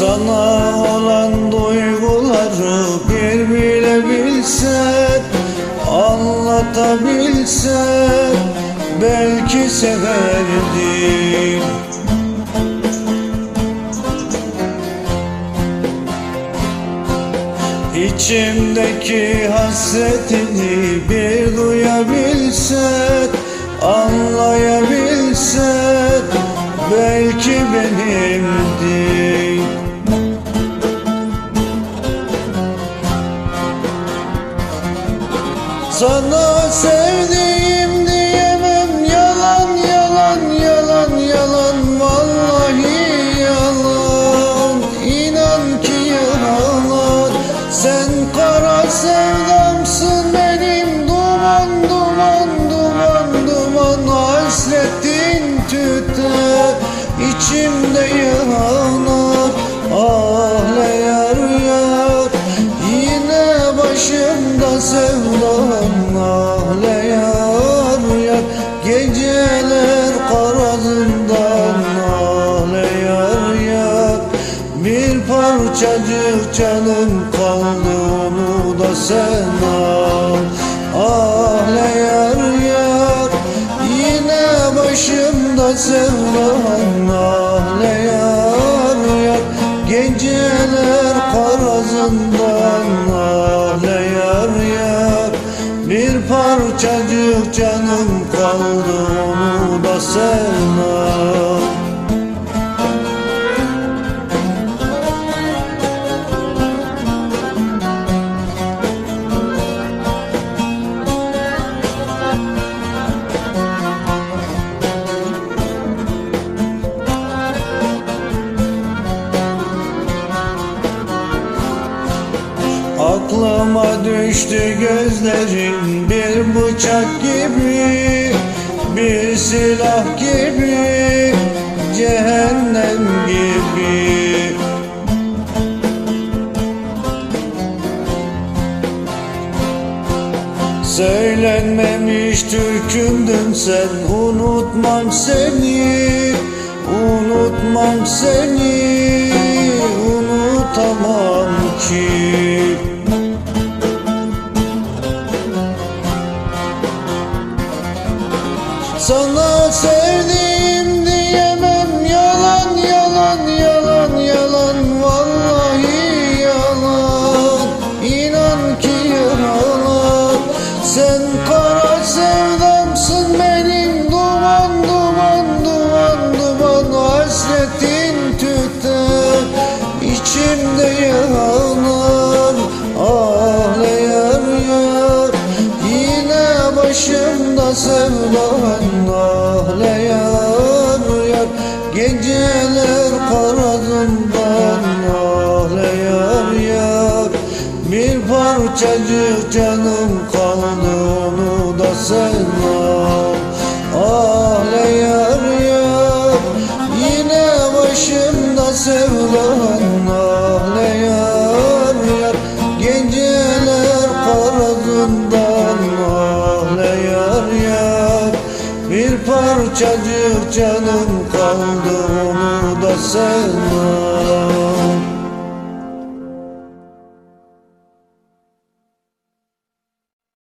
Sana olan duyguları bir bile bilsen Anlatabilsen belki severdin İçimdeki hasretini bir duyabilsen Sana sevdiğim diyemem. Yalan yalan yalan yalan. Vallahi yalan. İnan ki yalan. Sen kara sevdamsın benim. Duman duman duman duman. Hasretin tüter içimde yanar parçacık canım kaldı onu da sen al. Ağlayar yar yine başımda sevdan Ağlayar yar geceler karazından Ağlayar yar bir parçacık canım kaldı onu da sen al Aklıma düştü gözlerin bir bıçak gibi Bir silah gibi Cehennem gibi. Söylenmemiş türkümdün sen. Unutmam seni Unutmam seni. Unutamam ki Sen kara sevdamsın benim duman duman duman duman Hasretin tüter içimde yanar Ağlayar yar. Yine başımda sevdan Ağlayar yar. Geceler karadından Ağlayar yar. Bir parçacık canım kaldı onu da sen al Ağlayar yar yine başımda sevdan. Ağlayar yar geceler karadından Ağlayar yar bir parçacık canım kaldı onu da sen